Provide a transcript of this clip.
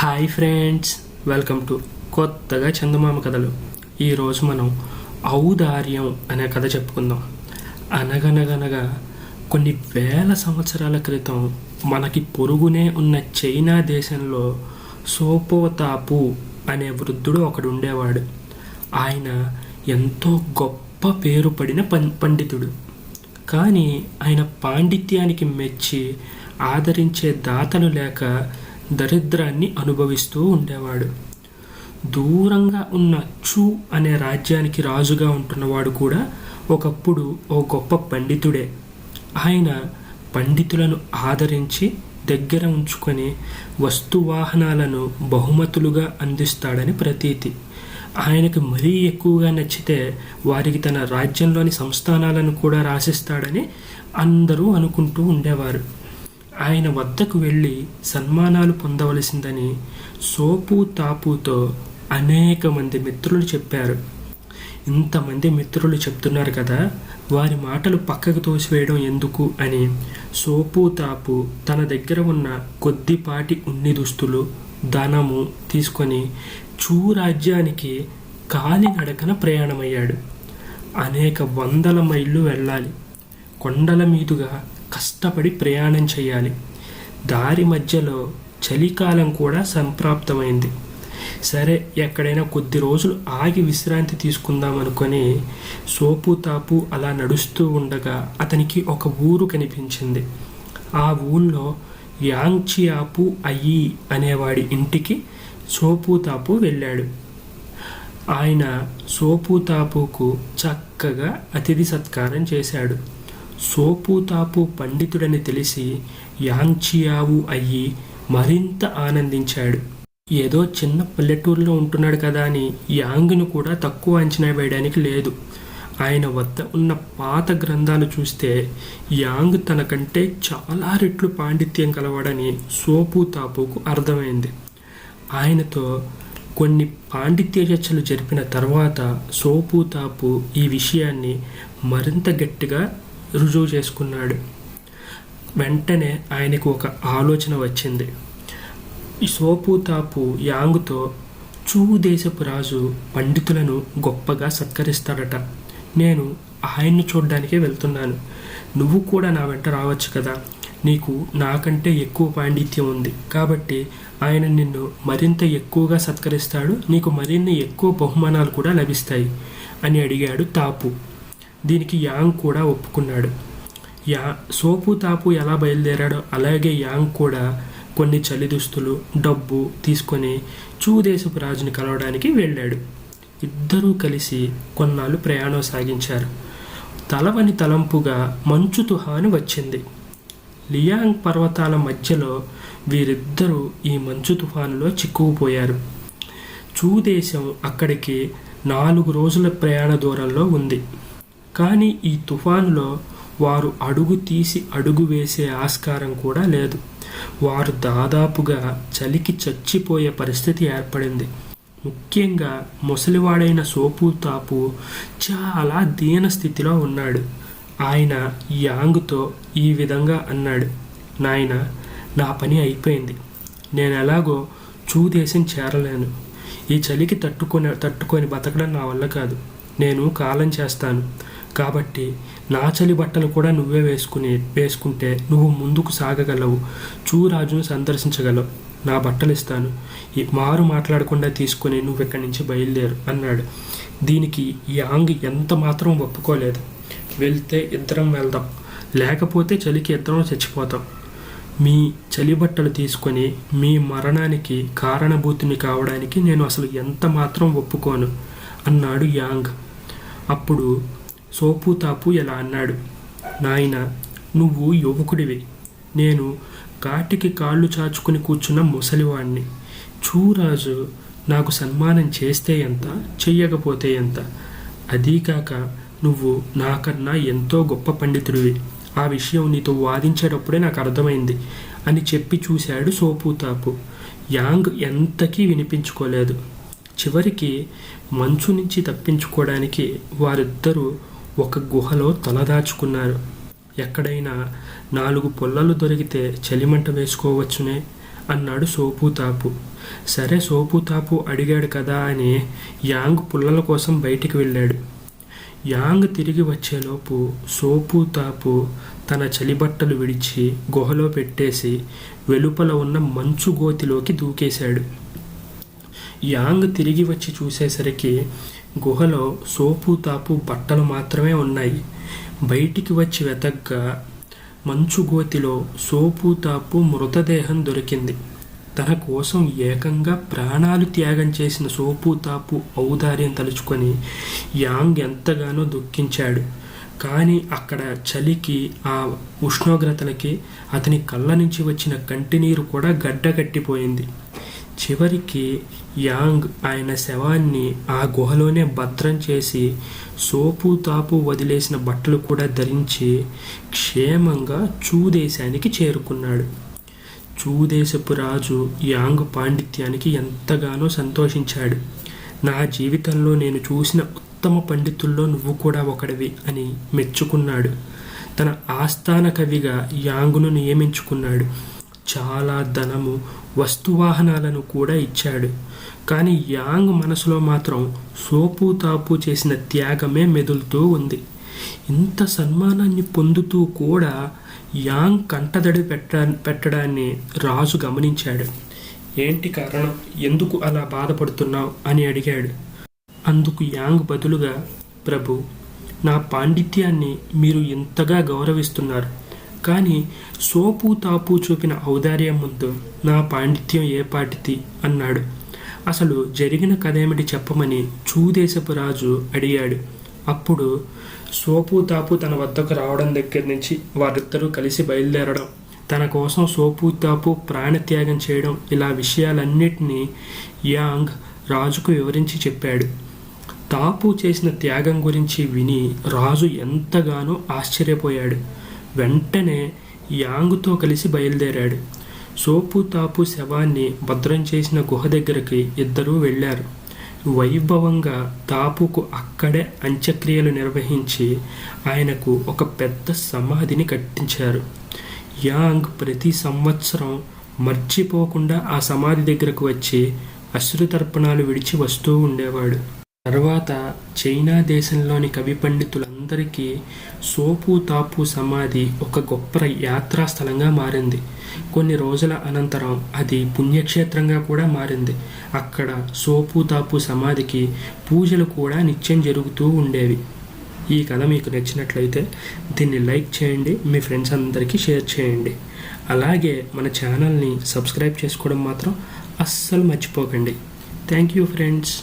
Hi friends welcome to కొత్తగా చందమామ కథలు. ఈరోజు మనం ఔదార్యం అనే కథ చెప్పుకుందాం. అనగనగనగా కొన్ని వేల సంవత్సరాల క్రితం మనకి పొరుగునే ఉన్న చైనా దేశంలో సోపోతాపు అనే వృద్ధుడు ఒకడు ఉండేవాడు ఆయన ఎంతో గొప్ప పేరు పడిన పం పండితుడు. కానీ ఆయన పాండిత్యానికి మెచ్చి ఆదరించే దాతలు లేక దరిద్రాన్ని అనుభవిస్తూ ఉండేవాడు. దూరంగా ఉన్న చు అనే రాజ్యానికి రాజుగా ఉంటున్నవాడు కూడా ఒకప్పుడు ఓ గొప్ప పండితుడే. ఆయన పండితులను ఆదరించి దగ్గర ఉంచుకొని వస్తువాహనాలను బహుమతులుగా అందిస్తాడని ప్రతీతి. ఆయనకు మరీ ఎక్కువగా నచ్చితే వారికి తన రాజ్యంలోని సంస్థానాలను కూడా రాసిస్తాడని అందరూ అనుకుంటూ ఉండేవారు. ఆయన వద్దకు వెళ్ళి సన్మానాలు పొందవలసిందని సోపు తాపుతో అనేక మంది మిత్రులు చెప్పారు. ఇంతమంది మిత్రులు చెప్తున్నారు కదా వారి మాటలు పక్కకు తోసివేయడం ఎందుకు అని సోపు తాపు తన దగ్గర ఉన్న కొద్దిపాటి ఉన్ని దుస్తులు ధనము తీసుకొని చూ రాజ్యానికి కాలినడకన ప్రయాణమయ్యాడు. అనేక వందల మైళ్ళు వెళ్ళాలి. కొండల మీదుగా కష్టపడి ప్రయాణం చేయాలి. దారి మధ్యలో చలికాలం కూడా సంప్రాప్తమైంది. సరే ఎక్కడైనా కొద్ది రోజులు ఆగి విశ్రాంతి తీసుకుందాం అనుకొని సోపు తాపు అలా నడుస్తూ ఉండగా అతనికి ఒక ఊరు కనిపించింది. ఆ ఊళ్ళో యాంగ్చియాపు అయ్యి అనేవాడి ఇంటికి సోపు తాపు వెళ్ళాడు. ఆయన సోపు తాపుకు చక్కగా అతిథి సత్కారం చేశాడు. సోపు తాపు పండితుడని తెలిసి యాంచియావు అయ్యి మరింత ఆనందించాడు. ఏదో చిన్న పల్లెటూరులో ఉంటున్నాడు కదా అని యాంగ్ను కూడా తక్కువ అంచనా వేయడానికి లేదు. ఆయన వద్ద ఉన్న పాత గ్రంథాలు చూస్తే యాంగ్ తనకంటే చాలా రెట్లు పాండిత్యం కలవాడని సోపు తాపుకు అర్థమైంది. ఆయనతో కొన్ని పాండిత్య చర్చలు జరిపిన తర్వాత సోపు తాపు ఈ విషయాన్ని మరింత గట్టిగా రుజువు చేసుకున్నాడు. వెంటనే ఆయనకు ఒక ఆలోచన వచ్చింది. ఈ సోపు తాపు యాంగ్తో చూ దేశపు రాజు పండితులను గొప్పగా సత్కరిస్తాడట. నేను ఆయన్ని చూడ్డానికే వెళ్తున్నాను. నువ్వు కూడా నా వెంట రావచ్చు కదా. నీకు నాకంటే ఎక్కువ పాండిత్యం ఉంది. కాబట్టి ఆయన నిన్ను మరింత ఎక్కువగా సత్కరిస్తాడు. నీకు మరిన్ని ఎక్కువ బహుమానాలు కూడా లభిస్తాయి అని అడిగాడు తాపు. దీనికి యాంగ్ కూడా ఒప్పుకున్నాడు. యా సోపు తాపు ఎలా బయలుదేరాడో అలాగే యాంగ్ కూడా కొన్ని చలి దుస్తులు డబ్బు తీసుకొని చూదేశపు రాజుని కలవడానికి వెళ్ళాడు. ఇద్దరూ కలిసి కొన్నాళ్ళు ప్రయాణం సాగించారు. తలవని తలంపుగా మంచు తుహాను వచ్చింది. లియాంగ్ పర్వతాల మధ్యలో వీరిద్దరూ ఈ మంచు తుఫానులో చిక్కుకుపోయారు. చూదేశం అక్కడికి నాలుగు రోజుల ప్రయాణ దూరంలో ఉంది. కానీ ఈ తుఫానులో వారు అడుగు తీసి అడుగు వేసే ఆస్కారం కూడా లేదు. వారు దాదాపుగా చలికి చచ్చిపోయే పరిస్థితి ఏర్పడింది. ముఖ్యంగా ముసలివాడైన సోపు తాపు చాలా దీన స్థితిలో ఉన్నాడు. ఆయన యాంగ్తో ఈ విధంగా అన్నాడు నాయన నా పని అయిపోయింది. నేను ఎలాగో చూదేశం చేరలేను. ఈ చలికి తట్టుకొని తట్టుకొని బతకడం నా వల్ల కాదు. నేను కాలం చేస్తాను. కాబట్టి నా చలి బట్టలు కూడా నువ్వే వేసుకుని వేసుకుంటే నువ్వు ముందుకు సాగగలవు. చూరాజును సందర్శించగలవు. నా బట్టలు ఇస్తాను ఈ మారు మాట్లాడకుండా తీసుకుని నువ్వు ఇక్కడి నుంచి బయలుదేరు అన్నాడు. దీనికి యాంగ్ ఎంత మాత్రం ఒప్పుకోలేదు. వెళ్తే ఇద్దరం వెళ్దాం. లేకపోతే చలికి ఇద్దరం చచ్చిపోతాం. మీ చలి బట్టలు తీసుకొని మీ మరణానికి కారణభూతిని కావడానికి నేను అసలు ఎంత మాత్రం ఒప్పుకోను అన్నాడు యాంగ్. అప్పుడు సోపు తాపు ఇలా అన్నాడు. నాయన నువ్వు యువకుడివి. నేను కాటికి కాళ్ళు చాచుకుని కూర్చున్న ముసలివాణ్ణి. చూరాజు నాకు సన్మానం చేస్తే ఎంత చెయ్యకపోతే ఎంత? అదీకాక నువ్వు నాకన్నా ఎంతో గొప్ప పండితుడివి. ఆ విషయం నీతో వాదించేటప్పుడే నాకు అర్థమైంది అని చెప్పి చూశాడు సోపుతాపు యాంగ్ ఎంతకీ వినిపించుకోలేదు. చివరికి మంచు నుంచి తప్పించుకోవడానికి వారిద్దరూ ఒక గుహలో తలదాచుకున్నారు ఎక్కడైనా నాలుగు పొల్లలు దొరికితే చలిమంట వేసుకోవచ్చునే? అన్నాడు సోపుతాపు. సరే సోపుతాపు అడిగాడు కదా అని యాంగ్ పుల్లల కోసం బయటికి వెళ్ళాడు. యాంగ్ తిరిగి వచ్చేలోపు సోపు తాపు తన చలిబట్టలు విడిచి గుహలో పెట్టేసి వెలుపల ఉన్న మంచు గోతిలోకి దూకేశాడు. యాంగ్ తిరిగి వచ్చి చూసేసరికి గుహలో సోపు తాపు బట్టలు మాత్రమే ఉన్నాయి. బయటికి వచ్చి వెతగ్గా మంచు గోతిలో సోపు తాపు మృతదేహం దొరికింది. తన కోసం ఏకంగా ప్రాణాలు త్యాగం చేసిన సోపు తాపు ఔదార్యం తలుచుకొని యాంగ్ ఎంతగానో దుఃఖించాడు. కానీ అక్కడ చలికి ఆ ఉష్ణోగ్రతలకి అతని కళ్ళ నుంచి వచ్చిన కంటినీరు కూడా గడ్డగట్టిపోయింది. చివరికి యాంగ్ ఆయన శవాన్ని ఆ గుహలోనే భద్రం చేసి సోపు తాపు వదిలేసిన బట్టలు కూడా ధరించి క్షేమంగా చూదేశానికి చేరుకున్నాడు. చూదేశపు రాజు యాంగ్ పాండిత్యానికి ఎంతగానో సంతోషించాడు. నా జీవితంలో నేను చూసిన ఉత్తమ పండితుల్లో నువ్వు కూడా ఒకడివి అని మెచ్చుకున్నాడు. తన ఆస్థాన కవిగా యాంగును నియమించుకున్నాడు. చాలా ధనము వస్తువాహనాలను కూడా ఇచ్చాడు. కానీ యాంగ్ మనసులో మాత్రం సోపు తాపు చేసిన త్యాగమే మెదులుతూ ఉంది. ఇంత సన్మానాన్ని పొందుతూ కూడా యాంగ్ కంటదడి పెట్ట పెట్టడాన్ని రాజు గమనించాడు. ఏంటి కారణం? ఎందుకు అలా బాధపడుతున్నావు? అని అడిగాడు. అందుకు యాంగ్ బదులుగా ప్రభు నా పాండిత్యాన్ని మీరు ఇంతగా గౌరవిస్తున్నారు. కానీ సోపు తాపు చూపిన ఔదార్యం ముందు నా పాండిత్యం ఏ పాటిది అన్నాడు. అసలు జరిగిన కథ ఏమిటి చెప్పమని చూదేశపు రాజు అడిగాడు. అప్పుడు సోపు తాపు తన వద్దకు రావడం దగ్గర నుంచి వారిద్దరూ కలిసి బయలుదేరడం తన కోసం సోపు తాపు ప్రాణత్యాగం చేయడం ఇలా విషయాలన్నిటినీ యాంగ్ రాజుకు వివరించి చెప్పాడు. తాపు చేసిన త్యాగం గురించి విని రాజు ఎంతగానో ఆశ్చర్యపోయాడు. వెంటనే యాంగ్తో కలిసి బయలుదేరాడు. సోపు తాపు శవాన్ని భద్రం చేసిన గుహ దగ్గరికి ఇద్దరూ వెళ్ళారు. వైభవంగా తాపుకు అక్కడే అంత్యక్రియలు నిర్వహించి ఆయనకు ఒక పెద్ద సమాధిని కట్టించారు. యాంగ్ ప్రతి సంవత్సరం మర్చిపోకుండా ఆ సమాధి దగ్గరకు వచ్చి అశ్రుతర్పణాలు విడిచి వస్తూ ఉండేవాడు. తర్వాత చైనా దేశంలోని కవి పండితులందరికీ సోపు తాపు సమాధి ఒక గొప్ప యాత్రా స్థలంగా మారింది. కొన్ని రోజుల అనంతరం అది పుణ్యక్షేత్రంగా కూడా మారింది. అక్కడ సోపు తాపు సమాధికి పూజలు కూడా నిత్యం జరుగుతూ ఉండేవి. ఈ కథ మీకు నచ్చినట్లయితే దీన్ని లైక్ చేయండి మీ ఫ్రెండ్స్ అందరికీ షేర్ చేయండి. అలాగే మన ఛానల్ని సబ్స్క్రైబ్ చేసుకోవడం మాత్రం అస్సలు మర్చిపోకండి. Thank you friends.